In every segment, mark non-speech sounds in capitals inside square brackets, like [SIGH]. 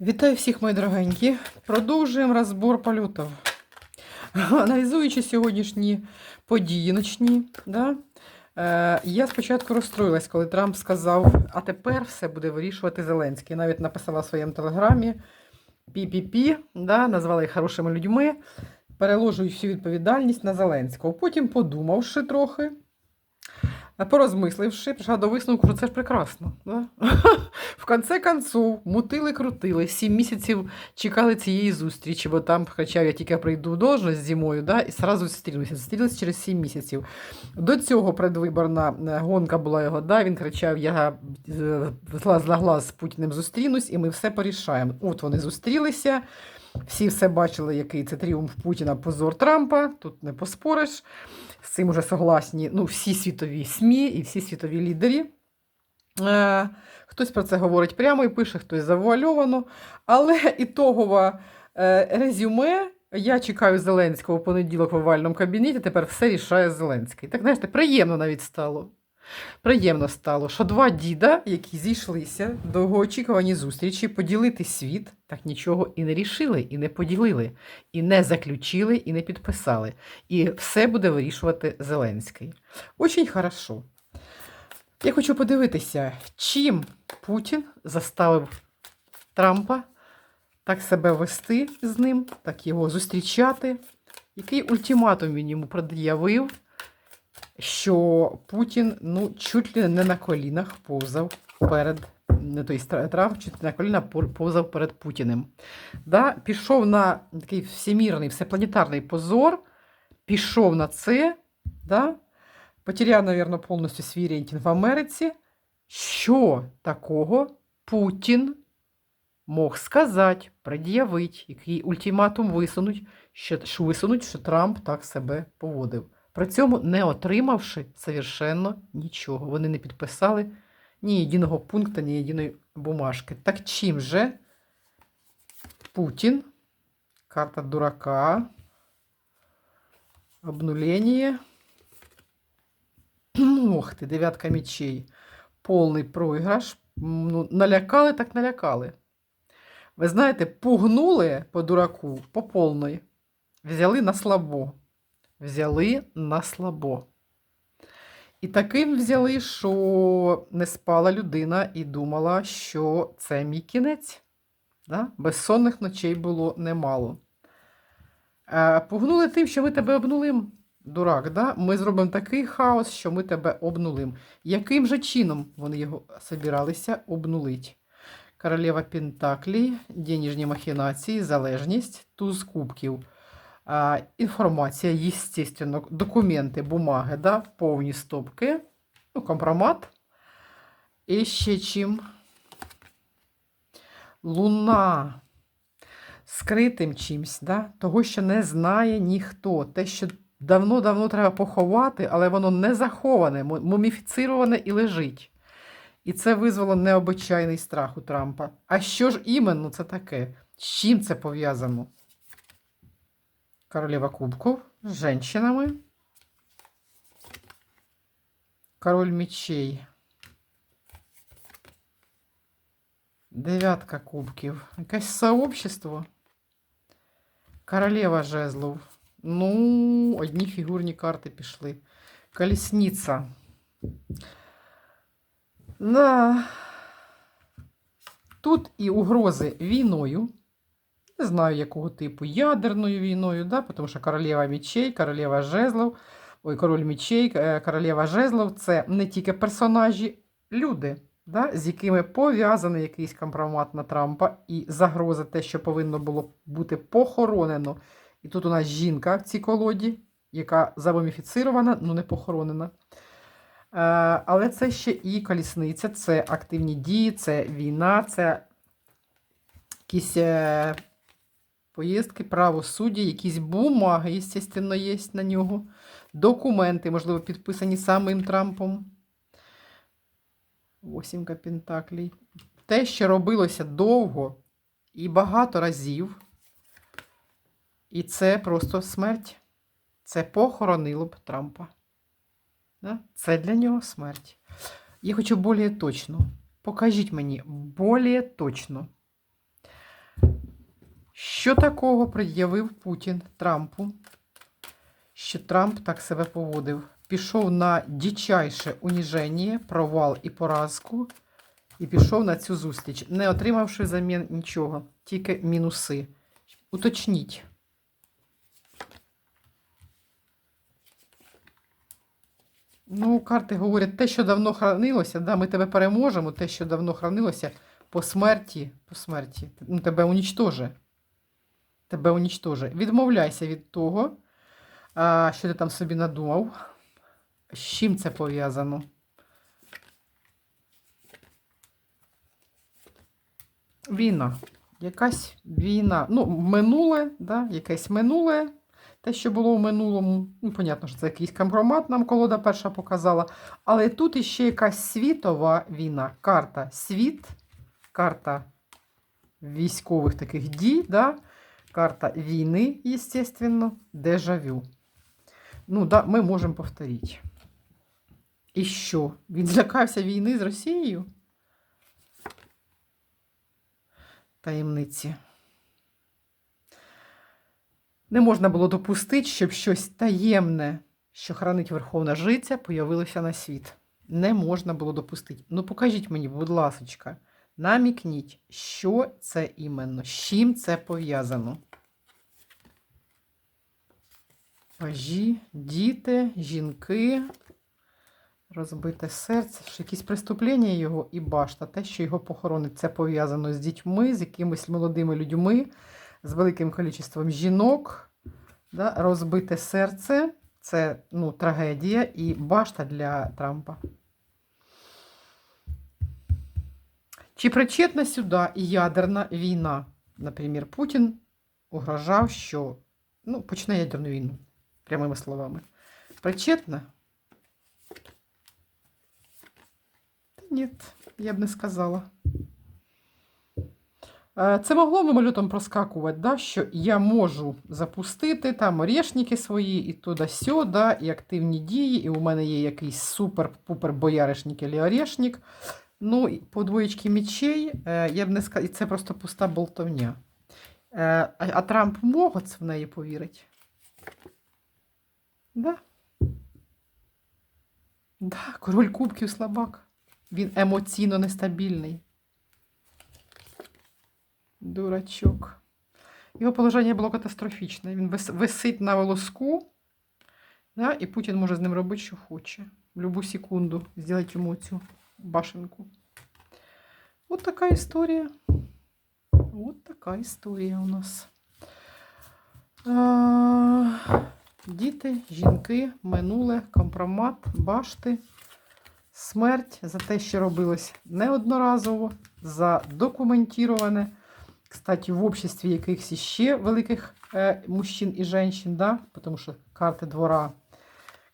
Вітаю всіх, мої дорогенькі. Продовжуємо розбор польотів. Аналізуючи сьогоднішні події ночні, да, е, я спочатку розстроїлась, коли Трамп сказав, а тепер все буде вирішувати Зеленський. Навіть написала в своєму телеграмі пі-пі-пі, да, назвала їх хорошими людьми, переложують всю відповідальність на Зеленського. Потім, подумавши трохи, порозмисливши, прийшла до висновку, що це ж прекрасно. Да? В конце концов, мутили, крутили, сім місяців чекали цієї зустрічі, бо там кричав, я тільки прийду в должність зимою, да, і сразу зустрілися. Зустрілися через сім місяців. До цього предвиборна е, гонка була його, да, він кричав, я е, глаз на глаз з Путіним зустрінусь, і ми все порішаємо. От вони зустрілися. Всі все бачили, який це тріумф Путіна, позор Трампа. Тут не поспориш. З цим уже согласні ну, всі світові СМІ і всі світові лідери. Е, хтось про це говорить прямо і пише, хтось завуальовано. Але [LAUGHS] ітогове е, резюме. Я чекаю Зеленського в понеділок в овальному кабінеті, тепер все рішає Зеленський. Так, знаєте, приємно навіть стало. Приємно стало, що два діда, які зійшлися довгоочікувані зустрічі, поділити світ, так нічого і не рішили, і не поділили, і не заключили, і не підписали. І все буде вирішувати Зеленський. Очень хорошо. Я хочу подивитися, чим Путін заставив Трампа так себе вести з ним, так його зустрічати. Який ультиматум він йому пред'явив, що Путін ну, чуть ли не на колінах повзав перед не той Трамп, чуть не на колінах повзав перед Путіним. Да? Пішов на такий всемірний, всепланетарний позор, пішов на це, да? потеряв, мабуть, повністю свій рейтинг в Америці. Що такого Путін мог сказати, пред'явити, який ультиматум висунуть, що, що висунуть, що Трамп так себе поводив. При цьому не отримавши совершенно нічого. Вони не підписали ні єдиного пункту, ні єдиної бумажки. Так чим же Путін, карта дурака, обнуление, ох ти, дев'ятка мечей, повний проіграш. Ну, налякали, так налякали. Ви знаєте, пугнули по дураку по повної, взяли на слабо. Взяли на слабо. І таким взяли, що не спала людина і думала, що це мій кінець. Да? Безсонних ночей було немало. Е, пугнули тим, що ми тебе обнулим, дурак. Да? Ми зробимо такий хаос, що ми тебе обнулим. Яким же чином вони його собиралися обнулить? Королева Пентаклі, денежні махінації, залежність, туз кубків. Інформація, естественно, документи, бумаги, да, повні стопки, ну, компромат. І ще чим? Луна. Скритим чимсь, да? того, що не знає ніхто. Те, що давно-давно треба поховати, але воно не заховане, му- муміфіцироване і лежить. І це визвало необичайний страх у Трампа. А що ж іменно це таке? З чим це пов'язано? Королева кубков с женщинами. Король мечей. Дев'ятка кубків. Якесь сообщество. Королева жезлов. Ну, одні фігурні карти пішли. Колесниця. Да. Тут і угрози війною. Не знаю, якого типу ядерною війною, да? тому що королева мечей, королева жезлов, ой, король мечей, е, королева жезлов це не тільки персонажі, люди, да? з якими пов'язаний якийсь компромат на Трампа і загроза те, що повинно було бути похоронено. І тут у нас жінка в цій колоді, яка замуміфіцирована, ну не похоронена. Е, але це ще і колісниця, це активні дії, це війна, це якісь е, поїздки, правосуддя, якісь бумаги, звісно, є на нього, документи, можливо, підписані самим Трампом. Восімка Пентаклей. Те, що робилося довго і багато разів. І це просто смерть. Це похоронило б Трампа. Це для нього смерть. Я хочу більш точно. Покажіть мені більш точно. Що такого пред'явив Путін Трампу? Що Трамп так себе поводив? Пішов на дичайше уніження, провал і поразку, і пішов на цю зустріч, не отримавши взамін нічого, тільки мінуси. Уточніть. Ну, карти говорять, те, що давно хранилося, да, ми тебе переможемо, те, що давно хранилося, по смерті, по смерті, ну, тебе унічтоже. Тебе унічтоже. Відмовляйся від того, що ти там собі надумав. З чим це пов'язано? Війна. Якась війна. Ну, минуле, да, якесь минуле. Те, що було в минулому, ну, понятно, що це якийсь компромат нам колода перша показала. Але тут іще якась світова війна. Карта світ, карта військових таких дій, да? Карта війни, естественно, дежавю. Ну, да, ми можемо повторити. І що? Він злякався війни з Росією? Таємниці. Не можна було допустити, щоб щось таємне, що хранить Верховна Жиця, появилося на світ. Не можна було допустити. Ну, покажіть мені, будь ласочка, намікніть, що це іменно, з чим це пов'язано. Пажі, діти, жінки, розбите серце, що якісь преступлення його і башта, те, що його похоронить, це пов'язано з дітьми, з якимись молодими людьми, з великим кількістю жінок. Да? Розбите серце це ну, трагедія і башта для Трампа. Чи причетна сюди і ядерна війна? Наприклад, Путін угрожав, що ну, почне ядерну війну, прямими словами. Причетна? Та ні, я б не сказала. Е, Це могло мимольотом проскакувати, да, що я можу запустити там орешники свої і туди сюди, і активні дії, і у мене є якийсь супер-пупер бояришник або орешник. Ну, по двоєчки мечей, е, я б не сказала, і це просто пуста болтовня. Е, А, Трамп мог в неї повірити? Да. Да, король кубків слабак. Він емоційно нестабільний. Дурачок. Його положення було катастрофічне. Він висить на волоску, да, і Путін може з ним робити, що хоче. В любу секунду зробити йому цю башенку. От така історія. От така історія у нас. А, діти, жінки, минуле, компромат, башти, смерть за те, що робилось неодноразово, задокументоване. Кстати, в обществі якихось ще великих е, мужчин і жінок, да? тому що карти двора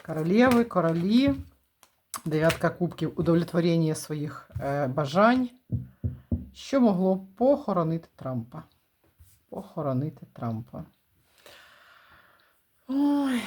королеви, королі, дев'ятка кубків, удовлетворення своїх е, бажань, що могло похоронити Трампа. Похоронити Трампа. Ой,